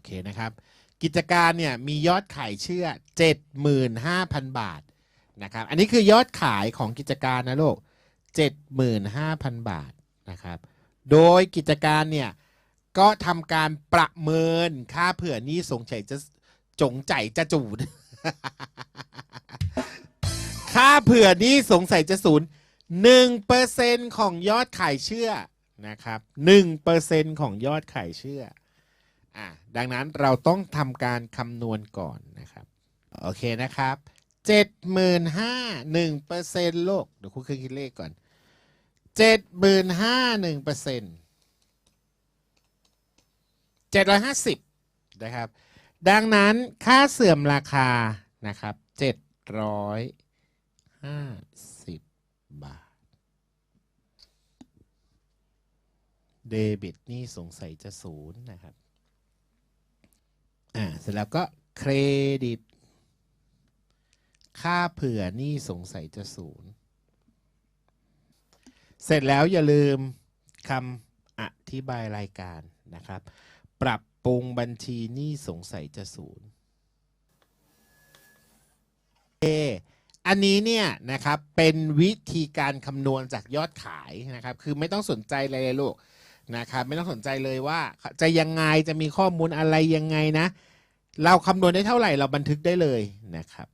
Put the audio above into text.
โอเคนะครับ กิจการเนี่ยมียอดขายเชื่อ 75,000 บาทนะครับ อันนี้คือยอดขายของกิจการนะลูก75,000 บาทนะครับ โดยกิจการเนี่ยก็ทำการประเมินค่าเผื่อนี้สงสัยจะจงใจจะจูด ค่าเผื่อนี้สงสัยจะศูนย์หนึ่งเปอร์เซ็นของยอดขายเชื่อนะครับหนึ่งเปอร์เซ็นของยอดขายเชื่อ อะดังนั้นเราต้องทำการคำนวณก่อนนะครับ โอเคนะครับเจ็ดหมื่นห้าหนึ่งเปอร์เซ็นต์โลกเดี๋ยวคุณเคยคิดเลขก่อนเจ็ดหมื่นห้าหนึ่งเปอร์เซ็นต์เจ็ดร้อยห้าสิบนะครับ ดังนั้นค่าเสื่อมราคานะครับเจ็ดร้อยห้าสิบบาท เดบิตนี่สงสัยจะศูนย์นะครับ อ่าเสร็จแล้วก็เครดิต ค่าเผื่อนี่สงสัยจะศูนย์เสร็จแล้วอย่าลืมคำอธิบายรายการนะครับ ปรับปรุงบัญชีนี่สงสัยจะศูนย์เออันนี้เนี่ยนะครับเป็นวิธีการคำนวณจากยอดขายนะครับ คือไม่ต้องสนใจอะไรเลยลูก นะครับไม่ต้องสนใจเลยว่าจะยังไงจะมีข้อมูลอะไรยังไงนะ เราคำนวณได้เท่าไหร่เราบันทึกได้เลยนะครับ